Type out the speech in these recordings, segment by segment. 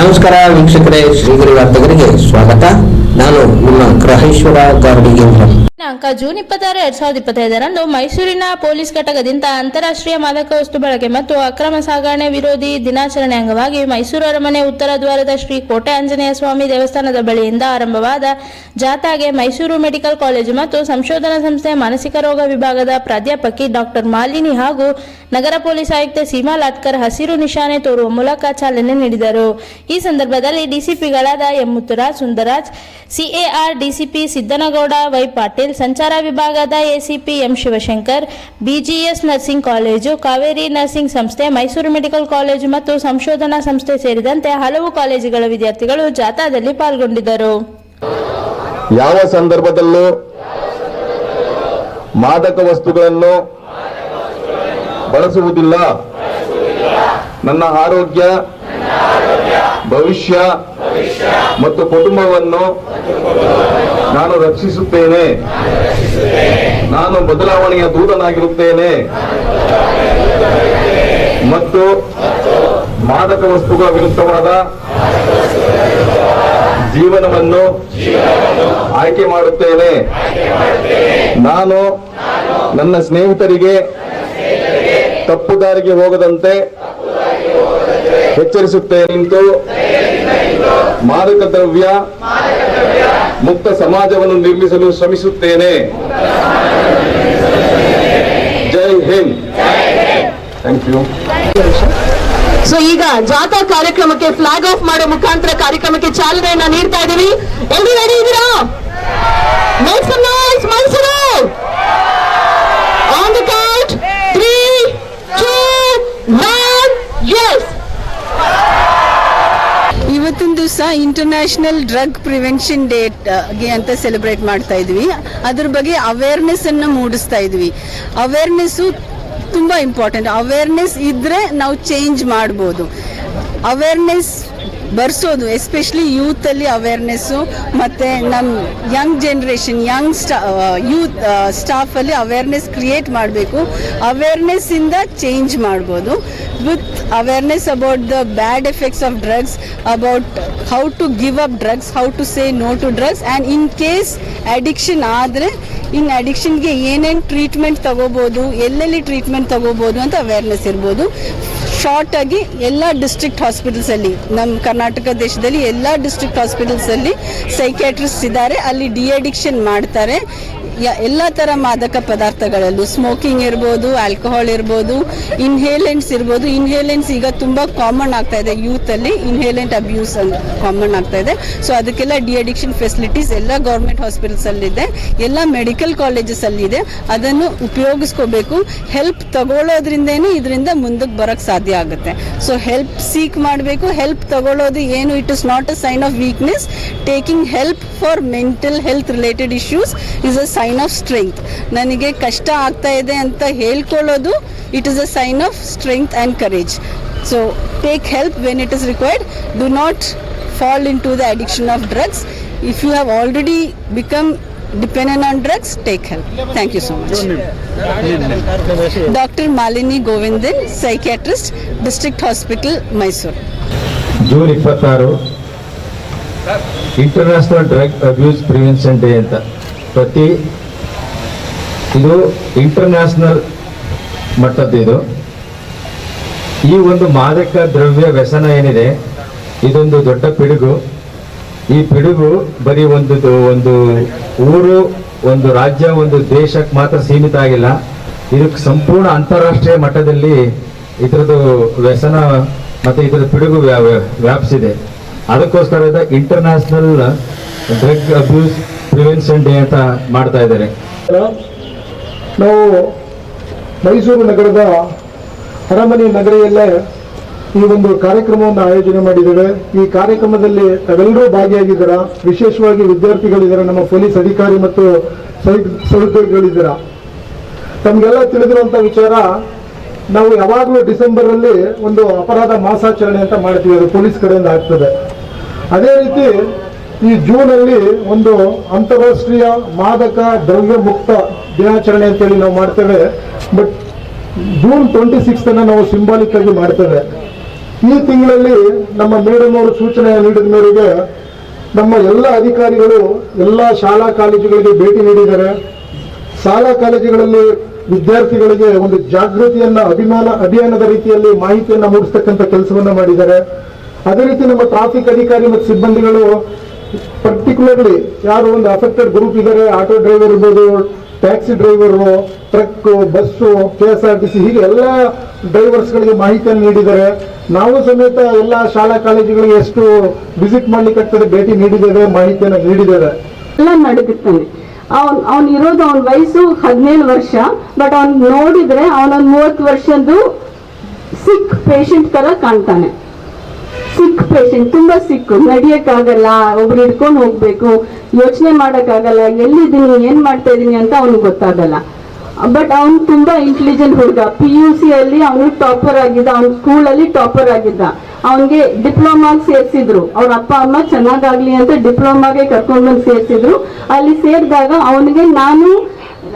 ನಮಸ್ಕಾರ ವೀಕ್ಷಕರೇ ಶ್ರೀಗಿರಿ ವಾರ್ತೆಗರಿಗೆ ಸ್ವಾಗತ. ನಾನು ನಿಮ್ಮ ಗ್ರಹೇಶ್ವರ ಗಾರ್ಡಿಗೇಂದ್ರ. ದಿನಾಂಕ ಜೂನ್ ಇಪ್ಪತ್ತಾರು, ಎರಡ್ ಸಾವಿರದ ಇಪ್ಪತ್ತೈದರಂದು ಮೈಸೂರಿನ ಪೊಲೀಸ್ ಘಟಕದಿಂದ ಅಂತಾರಾಷ್ಟ್ರೀಯ ಮಾದಕ ವಸ್ತು ಬಳಕೆ ಮತ್ತು ಅಕ್ರಮ ಸಾಗಣೆ ವಿರೋಧಿ ದಿನಾಚರಣೆ ಅಂಗವಾಗಿ ಮೈಸೂರು ಅರಮನೆ ಉತ್ತರ ದ್ವಾರದ ಶ್ರೀ ಕೋಟೆ ಆಂಜನೇಯ ಸ್ವಾಮಿ ದೇವಸ್ಥಾನದ ಬಳಿಯಿಂದ ಆರಂಭವಾದ ಜಾಥಾಗೆ ಮೈಸೂರು ಮೆಡಿಕಲ್ ಕಾಲೇಜು ಮತ್ತು ಸಂಶೋಧನಾ ಸಂಸ್ಥೆ ಮಾನಸಿಕ ರೋಗ ವಿಭಾಗದ ಪ್ರಾಧ್ಯಾಪಕಿ ಡಾಕ್ಟರ್ ಮಾಲಿನಿ ಹಾಗೂ ನಗರ ಪೊಲೀಸ್ ಆಯುಕ್ತ ಸೀಮಾ ಲಾಟ್ಕರ್ ಹಸಿರು ನಿಶಾನೆ ತೋರುವ ಮೂಲಕ ಚಾಲನೆ ನೀಡಿದರು. ಈ ಸಂದರ್ಭದಲ್ಲಿ ಡಿಸಿಪಿಗಳಾದ M Muthuraj Sundaraj CAR DCP Siddanagouda Y Patil, ಸಂಚಾರ ವಿಭಾಗದ ACP M Shivashankar, BGS nursing college, Kaveri nursing ಸಂಸ್ಥೆ, ಮೈಸೂರು ಮೆಡಿಕಲ್ ಕಾಲೇಜು ಮತ್ತು ಸಂಶೋಧನಾ ಸಂಸ್ಥೆ ಸೇರಿದಂತೆ ಹಲವು ಕಾಲೇಜುಗಳ ವಿದ್ಯಾರ್ಥಿಗಳು ಜಾಥಾದಲ್ಲಿ ಪಾಲ್ಗೊಂಡಿದ್ದರು. ಯಾವ ಸಂದರ್ಭದಲ್ಲೂ ಮಾದಕ ವಸ್ತುಗಳನ್ನು ಬಳಸುವುದಿಲ್ಲ. ನನ್ನ ಆರೋಗ್ಯ ಭವಿಷ್ಯ ಮತ್ತು ಕುಟುಂಬವನ್ನು ನಾನು ರಕ್ಷಿಸುತ್ತೇನೆ. ನಾನು ಬದಲಾವಣೆಯ ದೂತನಾಗಿರುತ್ತೇನೆ. ಮತ್ತು ಮಾದಕ ವಸ್ತುಗಳ ವಿರುದ್ಧವಾದ ಜೀವನವನ್ನು ಆಯ್ಕೆ ಮಾಡುತ್ತೇನೆ. ನಾನು ನನ್ನ ಸ್ನೇಹಿತರಿಗೆ ತಪ್ಪು ದಾರಿಗೆ ಹೋಗದಂತೆ ಎಚ್ಚರಿಸುತ್ತೇನೆ ನಿಂತು ಮಾದಕ ದ್ರವ್ಯ ಮುಕ್ತ ಸಮಾಜವನ್ನು ನಿರ್ಮಿಸಲು ಶ್ರಮಿಸುತ್ತೇನೆ. Jai Hind. Thank you. So ಈಗ ಜಾಥಾ ಕಾರ್ಯಕ್ರಮಕ್ಕೆ ಫ್ಲಾಗ್ ಆಫ್ ಮಾಡೋ ಮುಖಾಂತರ ಕಾರ್ಯಕ್ರಮಕ್ಕೆ ಚಾಲನೆಯನ್ನ ನೀಡ್ತಾ ಇದೀವಿ ಎಲ್ರು ready Mysuru on the count three two one yes ಇವತ್ತಿನ ದಿವಸ ಇಂಟರ್ನ್ಯಾಷನಲ್ ಡ್ರಗ್ ಪ್ರಿವೆನ್ಷನ್ ಡೇ ಗೆ ಅಂತ ಸೆಲೆಬ್ರೇಟ್ ಮಾಡ್ತಾ ಇದ್ವಿ. ಅದ್ರ ಬಗ್ಗೆ ಅವೇರ್ನೆಸ್ ಅನ್ನ ಮೂಡಿಸ್ತಾ ಇದ್ವಿ. ಅವೇರ್ನೆಸ್ಸು ತುಂಬಾ ಇಂಪಾರ್ಟೆಂಟ್ ಅವೇರ್ನೆಸ್ ಇದ್ರೆ ನಾವು ಚೇಂಜ್ ಮಾಡ್ಬೋದು. ಅವೇರ್ನೆಸ್ ಬರ್ಸೋದು ಎಸ್ಪೆಷಲಿ ಯೂತ್ ಅಲ್ಲಿ ಅವೇರ್ನೆಸ್ಸು ಮತ್ತೆ ನಮ್ಮ ಯಂಗ್ ಜನ್ರೇಷನ್ ಯಂಗ್ ಸ್ಟಾ ಯೂತ್ ಸ್ಟಾಫ್ ಅಲ್ಲಿ ಅವೇರ್ನೆಸ್ ಕ್ರಿಯೇಟ್ ಮಾಡಬೇಕು. ಅವೇರ್ನೆಸ್ಸಿಂದ ಚೇಂಜ್ ಮಾಡ್ಬೋದು. With awareness about the bad effects of drugs about how to give up drugs how to say no to drugs and in case addiction ಆದರೆ in ಅಡಿಕ್ಷನ್ಗೆ ಏನೇನು treatment ತಗೋಬೋದು, ಎಲ್ಲೆಲ್ಲಿ treatment ತಗೋಬೋದು ಅಂತ ಅವೇರ್ನೆಸ್ ಇರ್ಬೋದು. ಶಾರ್ಟ್ ಆಗಿ ಎಲ್ಲ ಡಿಸ್ಟ್ರಿಕ್ಟ್ ಹಾಸ್ಪಿಟಲ್ಸ್ ಅಲ್ಲಿ ನಮ್ಮ ಕರ್ನಾಟಕ ದೇಶದಲ್ಲಿ ಎಲ್ಲ ಡಿಸ್ಟ್ರಿಕ್ಟ್ ಹಾಸ್ಪಿಟಲ್ಸ್ ಅಲ್ಲಿ ಸೈಕ್ಯಾಟ್ರಿಸ್ಟ್ ಇದ್ದಾರೆ. ಅಲ್ಲಿ ಡಿ ಅಡಿಕ್ಷನ್ ಮಾಡ್ತಾರೆ. ಎಲ್ಲ ಥರ ಮಾದಕ ಪದಾರ್ಥಗಳಲ್ಲೂ ಸ್ಮೋಕಿಂಗ್ ಇರ್ಬೋದು ಆಲ್ಕೋಹಾಲ್ ಇರ್ಬೋದು ಇನ್ಹೇಲೆಂಟ್ಸ್ ಇರ್ಬೋದು. ಇನ್ಹೇಲೆಂಟ್ಸ್ ಈಗ ತುಂಬ ಕಾಮನ್ ಆಗ್ತಾ ಇದೆ. ಯೂತ್ ಅಲ್ಲಿ ಇನ್ಹೇಲೆಂಟ್ ಅಬ್ಯೂಸ್ ಅಂತ ಕಾಮನ್ ಆಗ್ತಾ ಇದೆ. ಸೊ ಅದಕ್ಕೆಲ್ಲ ಡಿ ಅಡಿಕ್ಷನ್ ಫೆಸಿಲಿಟೀಸ್ ಎಲ್ಲ ಗೌರ್ಮೆಂಟ್ ಅಲ್ಲಿದೆ. ಎಲ್ಲ ಮೆಡಿಕಲ್ ಕಾಲೇಜಸ್ ಅಲ್ಲಿ ಇದೆ ಅದನ್ನು ಉಪಯೋಗಿಸ್ಕೋಬೇಕು. ಹೆಲ್ಪ್ ತಗೊಳ್ಳೋದ್ರಿಂದೇನೆ ಇದರಿಂದ ಮುಂದಕ್ಕೆ ಬರೋಕ್ಕೆ ಸಾಧ್ಯ ಆಗುತ್ತೆ. ಸೊ ಹೆಲ್ಪ್ ಸೀಕ್ ಮಾಡಬೇಕು. ಹೆಲ್ಪ್ ತಗೊಳ್ಳೋದು ಏನು? It is not a sign of weakness taking help for mental health related issues is a sign of strength ನನಗೆ ಕಷ್ಟ ಆಗ್ತಾ ಇದೆ ಅಂತ ಹೇಳ್ಕೊಳ್ಳೋದು it is a sign of strength and courage so take help when it is required do not fall into the addiction of drugs if you have already become dependent on drugs take help thank you so much doctor Malini Govindan psychiatrist district hospital Mysuru June ಇಪ್ಪತ್ತಾರು. International drug abuse prevention day ಅಂತ. ಪ್ರತಿ ಇದು international ಮಟ್ಟದ್ದು ಈ ಒಂದು ಮಾದಕ ದ್ರವ್ಯ ವ್ಯಸನ ಏನಿದೆ, ಇದೊಂದು ದೊಡ್ಡ ಪಿಡುಗು. ಈ ಪಿಡುಗು ಬರೀ ಒಂದು ಒಂದು ಊರು, ಒಂದು ರಾಜ್ಯ, ಒಂದು ದೇಶಕ್ಕೆ ಮಾತ್ರ ಸೀಮಿತ ಆಗಿಲ್ಲ. ಇದಕ್ಕೆ ಸಂಪೂರ್ಣ ಅಂತಾರಾಷ್ಟ್ರೀಯ ಮಟ್ಟದಲ್ಲಿ ಇದರದ್ದು ವ್ಯಸನ ಮತ್ತು ಇದರ ಪಿಡುಗು ವ್ಯಾ- ವ್ಯಾ- ವ್ಯಾಪಿಸಿದೆ. ಅದಕ್ಕೋಸ್ಕರ international drug abuse prevention day ಅಂತ ಮಾಡ್ತಾ ಇದ್ದಾರೆ. ನಾವು ಮೈಸೂರು ನಗರದ ಅರಮನೆ ನಗರಿಯಲ್ಲೇ ಈ ಒಂದು ಕಾರ್ಯಕ್ರಮವನ್ನು ಆಯೋಜನೆ ಮಾಡಿದ್ದೇವೆ. ಈ ಕಾರ್ಯಕ್ರಮದಲ್ಲಿ ತಾವೆಲ್ಲರೂ ಭಾಗಿಯಾಗಿದ್ದೀರಾ? ವಿಶೇಷವಾಗಿ ವಿದ್ಯಾರ್ಥಿಗಳಿದ್ದಾರೆ? ನಮ್ಮ ಪೊಲೀಸ್ ಅಧಿಕಾರಿ ಮತ್ತು ಸಹಿ- ಸಹೋದ್ಯೋಗಿಗಳಿದ್ದೀರಾ? ತಮಗೆಲ್ಲ ತಿಳಿದಿರುವಂಥ ವಿಚಾರ ನಾವು ಯಾವಾಗಲೂ ಡಿಸೆಂಬರ್ ಅಲ್ಲಿ ಒಂದು ಅಪರಾಧ ಮಾಸಾಚರಣೆ ಅಂತ ಮಾಡ್ತೀವಿ, ಅದು ಪೊಲೀಸ್ ಕಡೆಯಿಂದ ಆಗ್ತದೆ. ಅದೇ ರೀತಿ ಈ ಜೂನ್ ಅಲ್ಲಿ ಒಂದು ಅಂತಾರಾಷ್ಟ್ರೀಯ ಮಾದಕ ದ್ರವ್ಯ ಮುಕ್ತ ದಿನಾಚರಣೆ ಅಂತೇಳಿ ನಾವು ಮಾಡ್ತೇವೆ. ಬಟ್ ಜೂನ್ ಟ್ವೆಂಟಿ ಸಿಕ್ಸ್ ಅನ್ನ ನಾವು ಸಿಂಬಾಲಿಕ್ ಆಗಿ ಮಾಡ್ತೇವೆ. ಈ ತಿಂಗಳಲ್ಲಿ ನಮ್ಮ ಮೇಡಮ್ ಅವರು ಸೂಚನೆ ನೀಡಿದ ಮೇರೆಗೆ ನಮ್ಮ ಎಲ್ಲ ಅಧಿಕಾರಿಗಳು ಎಲ್ಲ ಶಾಲಾ ಕಾಲೇಜುಗಳಿಗೆ ಭೇಟಿ ನೀಡಿದ್ದಾರೆ. ಶಾಲಾ ಕಾಲೇಜುಗಳಲ್ಲಿ ವಿದ್ಯಾರ್ಥಿಗಳಿಗೆ ಒಂದು ಜಾಗೃತಿಯನ್ನ, ಅಭಿಮಾನ, ಅಭಿಯಾನದ ರೀತಿಯಲ್ಲಿ ಮಾಹಿತಿಯನ್ನ ಮೂಡಿಸ್ತಕ್ಕಂಥ ಕೆಲಸವನ್ನ ಮಾಡಿದ್ದಾರೆ. ಅದೇ ರೀತಿ ನಮ್ಮ ಟ್ರಾಫಿಕ್ ಅಧಿಕಾರಿ ಮತ್ತು ಸಿಬ್ಬಂದಿಗಳು ಪರ್ಟಿಕ್ಯುಲರ್ಲಿ ಯಾರು ಒಂದು ಅಫೆಕ್ಟೆಡ್ ಗ್ರೂಪ್ ಇದ್ದಾರೆ ಆಟೋ ಡ್ರೈವರ್ ಇರ್ಬೋದು taxi driver truck bus K S R T C ಹೀಗೆ ಎಲ್ಲ ಡ್ರೈವರ್ಸ್ಗಳಿಗೆ ಮಾಹಿತಿಯನ್ನು ನೀಡಿದ್ದಾರೆ. ನಾವು ಸಮೇತ ಎಲ್ಲ ಶಾಲಾ ಕಾಲೇಜುಗಳಿಗೆ ಎಷ್ಟು ವಿಸಿಟ್ ಮಾಡ್ಲಿಕ್ಕೆ ಭೇಟಿ ನೀಡಿದ್ದೇವೆ, ಮಾಹಿತಿಯನ್ನು ನೀಡಿದ್ದೇವೆ. ಎಲ್ಲ ನಡೀತಿರ್ತಾನೆ ಅವ್ನ್, ಅವ್ನು ಇರೋದು ಅವನ ವಯಸ್ಸು ಹದಿನೇಳು ವರ್ಷ ಬಟ್ ಅವನ್ ನೋಡಿದ್ರೆ ಅವನೊಂದ್ ಮೂವತ್ತು ವರ್ಷದ್ದು ಸಿಕ್ ಪೇಷಂಟ್ ತರ ಕಾಣ್ತಾನೆ. ಸಿಕ್ ಪೇಷಂಟ್ ತುಂಬಾ ಸಿಕ್ ನಡಿಯಕ್ಕಾಗಲ್ಲ, ಒಬ್ರು ಹಿಡ್ಕೊಂಡು ಹೋಗ್ಬೇಕು, ಯೋಚನೆ ಮಾಡಕ್ಕಾಗಲ್ಲ, ಎಲ್ಲಿದ್ದೀನಿ, ಏನ್ ಮಾಡ್ತಾ ಇದ್ದೀನಿ ಅಂತ ಅವ್ನಿಗೆ ಗೊತ್ತಾಗಲ್ಲ. ಬಟ್ ಅವ್ನು ತುಂಬಾ ಇಂಟೆಲಿಜೆಂಟ್ ಹುಡುಗ ಪಿ ಯು ಸಿ ಅಲ್ಲಿ ಅವನು ಟಾಪರ್ ಆಗಿದ್ದ, ಅವ್ನ ಸ್ಕೂಲ್ ಅಲ್ಲಿ ಟಾಪರ್ ಆಗಿದ್ದ. ಅವನಿಗೆ ಡಿಪ್ಲೊಮಾಗ್ ಸೇರಿಸಿದ್ರು. ಅವ್ರ ಅಪ್ಪ, ಅಮ್ಮ ಚೆನ್ನಾಗಾಗ್ಲಿ ಅಂತ ಡಿಪ್ಲೊಮಾಗೆ ಕರ್ಕೊಂಡು ಬಂದು ಸೇರಿಸಿದ್ರು. ಅಲ್ಲಿ ಸೇರಿದಾಗ ಅವನಿಗೆ ನಾನು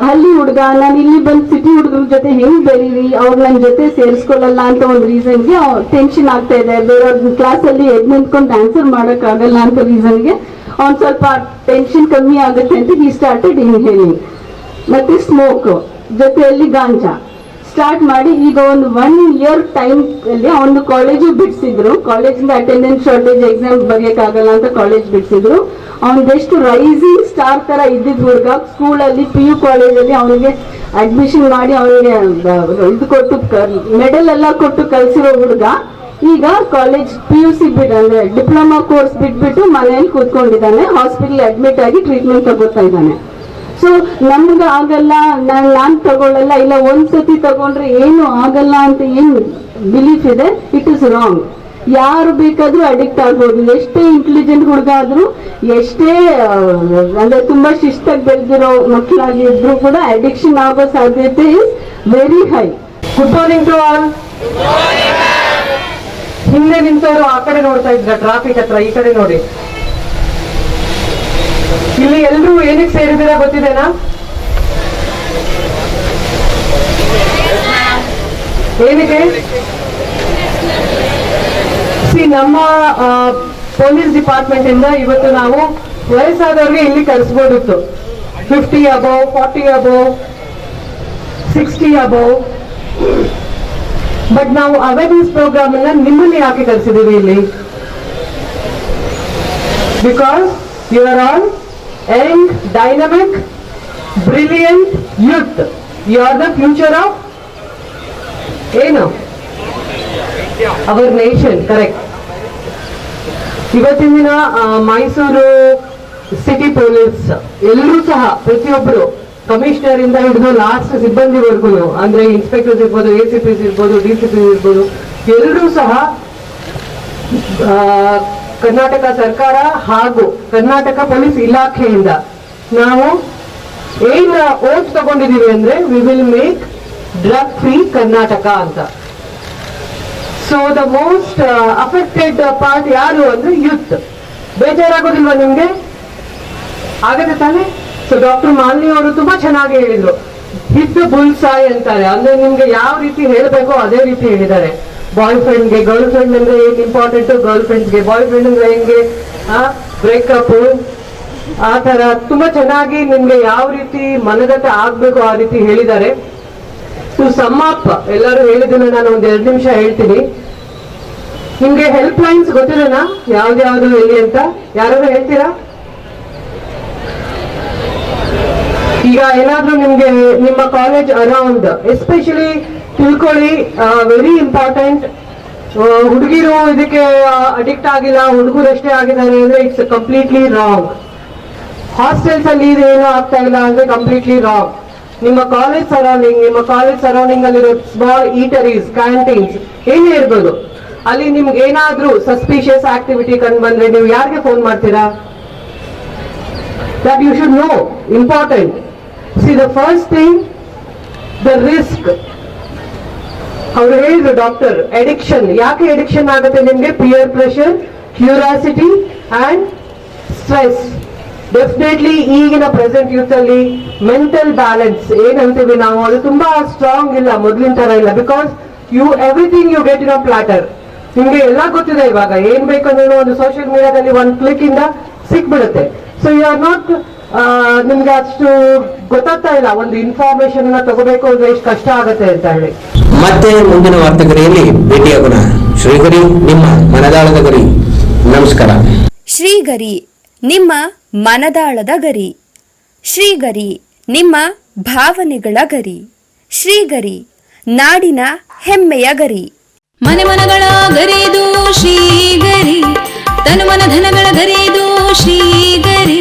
ಹಳ್ಳಿ ಹುಡುಗ, ನಾನು ಇಲ್ಲಿ ಬಂದು ಸಿಟಿ ಹುಡುಗರ ಜೊತೆ ಹೆಂಗ್ ಬೆರೀರಿ? ಅವ್ರು ನನ್ನ ಜೊತೆ ಸೇರಿಸ್ಕೊಳ್ಳಲ್ಲ ಅಂತ ಒಂದು ರೀಸನ್ಗೆ ಟೆನ್ಷನ್ ಆಗ್ತಾ ಇದೆ. ಬೇರೆಯವ್ರ ಕ್ಲಾಸಲ್ಲಿ ಎದ್ ನಿಂತ್ಕೊಂಡು ಆನ್ಸರ್ ಮಾಡೋಕ್ಕಾಗಲ್ಲ ಅಂತ ರೀಸನ್ಗೆ ಅವ್ನು ಸ್ವಲ್ಪ ಟೆನ್ಷನ್ ಕಮ್ಮಿ ಆಗುತ್ತೆ ಅಂತ ಈ ಸ್ಟಾರ್ಟೆಡ್ ಇನ್ಹೇಲಿಂಗ್ ಮತ್ತೆ ಸ್ಮೋಕ್ ಜೊತೆಯಲ್ಲಿ ಗಾಂಜಾ. ಸ್ಟಾರ್ಟ್ ಮಾಡಿ ಈಗ ಒಂದು ಒನ್ ಇಯರ್ ಟೈಮ್ ಅಲ್ಲಿ ಅವನು ಕಾಲೇಜು ಬಿಡಿಸಿದ್ರು. ಕಾಲೇಜಿಂದ ಅಟೆಂಡೆನ್ಸ್ ಶಾರ್ಟೇಜ್ ಎಕ್ಸಾಮ್ ಬರೆಯಕ್ಕಾಗಲ್ಲ ಅಂತ ಕಾಲೇಜ್ ಬಿಡಿಸಿದ್ರು. ಅವನಿಗೆಷ್ಟು ರೈಸಿಂಗ್ ಸ್ಟಾರ್ ತರ ಇದ್ದಿದ್ ಹುಡುಗ ಸ್ಕೂಲ್ ಅಲ್ಲಿ ಪಿ ಯು ಕಾಲೇಜಲ್ಲಿ ಅವನಿಗೆ ಅಡ್ಮಿಷನ್ ಮಾಡಿ ಅವನಿಗೆ ಇದು ಕೊಟ್ಟು ಮೆಡಲ್ ಎಲ್ಲ ಕೊಟ್ಟು ಕಲಿಸಿರೋ ಹುಡುಗ. ಈಗ ಕಾಲೇಜ್ ಪಿ ಯು ಸಿ ಬಿಡ್, ಅಂದ್ರೆ ಡಿಪ್ಲೊಮಾ ಕೋರ್ಸ್ ಬಿಟ್ಬಿಟ್ಟು ಮನೆಯಲ್ಲಿ ಕೂತ್ಕೊಂಡಿದ್ದಾನೆ. ಹಾಸ್ಪಿಟಲ್ ಅಡ್ಮಿಟ್ ಆಗಿ ಟ್ರೀಟ್ಮೆಂಟ್ ತಗೋತಾ ಇದ್ದಾನೆ. ಸೊ ನಮ್ಗೆ ಆಗಲ್ಲ, ನಾನ್, ನಾನು ತಗೊಳ್ಳಲ್ಲ, ಇಲ್ಲ ಒಂದ್ಸತಿ ತಗೊಂಡ್ರೆ ಏನು ಆಗಲ್ಲ ಅಂತ ಏನು ಬಿಲೀಫ್ ಇದೆ ಇಟ್ ಇಸ್ ರಾಂಗ್ ಯಾರು ಬೇಕಾದ್ರೂ ಅಡಿಕ್ಟ್ ಆಗ್ಬೋದು. ಎಷ್ಟೇ ಇಂಟೆಲಿಜೆಂಟ್ ಹುಡುಗ ಆದ್ರೂ, ಎಷ್ಟೇ ಅಂದ್ರೆ ತುಂಬಾ ಶಿಸ್ತಾಗಿ ಬೆಳೆದಿರೋ ಮಕ್ಕಳಾಗಿದ್ರು ಕೂಡ ಅಡಿಕ್ಷನ್ ಆಗೋ ಸಾಧ್ಯತೆ is very high good morning to all ಹಿಂದೆ ನಿಂತವರು ಆ ಕಡೆ ನೋಡ್ತಾ ಇದ್ರ ಟ್ರಾಫಿಕ್ ಹತ್ರ, ಈ ಕಡೆ ನೋಡಿ. ಇಲ್ಲಿ ಎಲ್ರು ಏನಕ್ಕೆ ಸೇರಿದಿರಾ ಗೊತ್ತಿದೆನಾ? ಏನಕ್ಕೆ? ಸಿ ನಮ್ಮ ಪೊಲೀಸ್ ಡಿಪಾರ್ಟ್ಮೆಂಟ್ ಇಂದ ಇವತ್ತು ನಾವು ವಯಸ್ಸಾದವ್ರಿಗೆ ಇಲ್ಲಿ ಕರೆಸ್ಬೋದಿತ್ತು. Fifty above forty above sixty above but ನಾವು ಅವೇರ್ನೆಸ್ ಪ್ರೋಗ್ರಾಮ್ ಅನ್ನ ನಿಮ್ಮಲ್ಲಿ ಯಾಕೆ ಕರೆಸಿದೀವಿ ಇಲ್ಲಿ? Because you are all young dynamic brilliant youth. You are the future of ಏನು ಅವರ್ ನೇಷನ್ ಕರೆಕ್ಟ್ ಇವತ್ತಿನ ದಿನ ಮೈಸೂರು ಸಿಟಿ ಪೊಲೀಸ್ ಎಲ್ಲರೂ ಸಹ ಪ್ರತಿಯೊಬ್ಬರು ಕಮಿಷನರ್ ಇಂದ ಹಿಡಿದು ಲಾಸ್ಟ್ ಸಿಬ್ಬಂದಿವರೆಗೂ, ಅಂದ್ರೆ ಇನ್ಸ್ಪೆಕ್ಟರ್ಸ್ ಇರ್ಬೋದು ಎ ಸಿ ಪಿಸ್ ಇರ್ಬೋದು ಡಿ ಸಿ ಪಿ ಇರ್ಬೋದು, ಎಲ್ಲರೂ ಸಹ ಕರ್ನಾಟಕ ಸರ್ಕಾರ ಹಾಗೂ ಕರ್ನಾಟಕ ಪೊಲೀಸ್ ಇಲಾಖೆಯಿಂದ ನಾವು ಏನ್ ಓಟ್ ತಗೊಂಡಿದೀವಿ ಅಂದ್ರೆ we will make drug free Karnataka ಅಂತ. So the most affected part ಯಾರು ಅಂದ್ರೆ ಯೂತ್ ಬೇಜಾರಾಗೋದಿಲ್ವಾ ನಿಮ್ಗೆ? ಆಗತ್ತೆ ತಾನೆ? ಸೊ ಡಾಕ್ಟರ್ ಮಾಲಿನಿ ಅವರು ತುಂಬಾ ಚೆನ್ನಾಗಿ ಹೇಳಿದ್ರು. ಹಿಟ್ ಬುಲ್ಸಾಯ್ ಅಂತಾರೆ. ಅಂದ್ರೆ ನಿಮ್ಗೆ ಯಾವ ರೀತಿ ಹೇಳಬೇಕೋ ಅದೇ ರೀತಿ ಹೇಳಿದ್ದಾರೆ. ಬಾಯ್ ಫ್ರೆಂಡ್ಗೆ ಗರ್ಲ್ ಫ್ರೆಂಡ್ ಅಂದ್ರೆ ಏನ್ ಇಂಪಾರ್ಟೆಂಟ್ ಗರ್ಲ್ ಫ್ರೆಂಡ್ಸ್ಗೆ ಬಾಯ್ ಫ್ರೆಂಡ್ ಅಂದ್ರೆ ಹೆಂಗೆ? ಬ್ರೇಕಪ್ ಆ ತರ ತುಂಬಾ ಚೆನ್ನಾಗಿ ನಿಮ್ಗೆ ಯಾವ ರೀತಿ ಮನದಟ್ಟ ಆಗ್ಬೇಕು ಆ ರೀತಿ ಹೇಳಿದ್ದಾರೆ. ಟು ಸಮ್ ಅಪ್ ಎಲ್ಲರೂ ಹೇಳಿದ್ದನ್ನ ನಾನು ಒಂದ್ ಎರಡು ನಿಮಿಷ ಹೇಳ್ತೀನಿ. ನಿಮ್ಗೆ ಹೆಲ್ಪ್ ಲೈನ್ಸ್ ಗೊತ್ತಿರೋಣ ಯಾವ್ದ್ಯಾವ್ದು ಎಲ್ಲಿ ಅಂತ? ಯಾರಾದ್ರೂ ಹೇಳ್ತೀರಾ? ಈಗ ಏನಾದ್ರೂ ನಿಮ್ಗೆ ನಿಮ್ಮ ಕಾಲೇಜ್ ಅರೌಂಡ್ ಎಸ್ಪೆಷಲಿ ತಿಳ್ಕೊಳ್ಳಿ. ವೆರಿ ಇಂಪಾರ್ಟೆಂಟ್ ಹುಡುಗಿರು ಇದಕ್ಕೆ ಅಡಿಕ್ಟ್ ಆಗಿಲ್ಲ, ಹುಡುಗರು ಅಷ್ಟೇ ಆಗಿದ್ದಾರೆ ಅಂದ್ರೆ ಇಟ್ಸ್ ಕಂಪ್ಲೀಟ್ಲಿ ರಾಂಗ್ ಹಾಸ್ಟೆಲ್ಸ್ ಅಲ್ಲಿ ಇದೇನು ಆಗ್ತಾ ಇಲ್ಲ ಅಂದ್ರೆ ಕಂಪ್ಲೀಟ್ಲಿ ರಾಂಗ್ ನಿಮ್ಮ ಕಾಲೇಜ್ ಸರೌಂಡಿಂಗ್ ನಿಮ್ಮ ಕಾಲೇಜ್ ಸರೌಂಡಿಂಗ್ ಅಲ್ಲಿರೋ ಸ್ಮಾಲ್ ಈಟರೀಸ್ ಕ್ಯಾಂಟೀನ್ಸ್ ಏನೇ ಇರ್ಬೋದು, ಅಲ್ಲಿ ನಿಮ್ಗೆ ಏನಾದ್ರೂ ಸಸ್ಪಿಷಿಯಸ್ ಆಕ್ಟಿವಿಟಿ ಕಂಡು ಬಂದ್ರೆ ನೀವು ಯಾರಿಗೆ ಫೋನ್ ಮಾಡ್ತೀರಾ? That you should know important see the first thing the risk. ಅವ್ರು ಹೇಳಿದ್ರು ಡಾಕ್ಟರ್ ಎಡಿಕ್ಷನ್ ಯಾಕೆ ಎಡಿಕ್ಷನ್ ಆಗುತ್ತೆ ನಿಮಗೆ? Peer pressure curiosity and stress definitely ಈಗಿನ ಪ್ರೆಸೆಂಟ್ ಯೂತ್ ಅಲ್ಲಿ ಮೆಂಟಲ್ ಬ್ಯಾಲೆನ್ಸ್ ಏನಂತೀವಿ ನಾವು? ಅದು ತುಂಬಾ ಸ್ಟ್ರಾಂಗ್ ಇಲ್ಲ ಮೊದಲಿನ ತರ ಇಲ್ಲ. Because you everything you get in a platter ನಿಮ್ಗೆ ಎಲ್ಲ ಗೊತ್ತಿದೆ ಇವಾಗ. ಏನ್ ಬೇಕಂದ್ರೂ ಒಂದು ಸೋಷಿಯಲ್ ಮೀಡಿಯಾದಲ್ಲಿ ಒಂದು ಕ್ಲಿಕ್ ಇಂದ ಸಿಕ್ಬಿಡುತ್ತೆ. ಸೊ ಯು ಆರ್ ನಾಟ್ ನಿಮ್ಗೆ ಅಷ್ಟು ಗೊತ್ತಾಗ್ತಾ ಇಲ್ಲ ಒಂದು ಇನ್ಫಾರ್ಮೇಶನ್ ಅನ್ನ ತಗೋಬೇಕು ಅಂದ್ರೆ ಎಷ್ಟು ಕಷ್ಟ ಆಗುತ್ತೆ ಅಂತ ಹೇಳಿ. ಮತ್ತೆ ಮುಂದಿನ ವಾರ್ತೆಗರಿಯಲ್ಲಿ ಭೇಟಿಯಾಗೋಣ. ಶ್ರೀಗರಿ ನಿಮ್ಮ ಮನದಾಳದ ಗರಿ. ನಮಸ್ಕಾರ. ಶ್ರೀಗರಿ ನಿಮ್ಮ ಮನದಾಳದ ಗರಿ. ಶ್ರೀಗರಿ ನಿಮ್ಮ ಭಾವನೆಗಳ ಗರಿ. ಶ್ರೀಗರಿ ನಾಡಿನ ಹೆಮ್ಮೆಯ ಗರಿ. ಮನೆ ಮನಗಳ ಗರಿದು ಶ್ರೀಗರಿ ತನು ಮನ ಧನಗಳ ಗರಿದು ಶ್ರೀಗರಿ.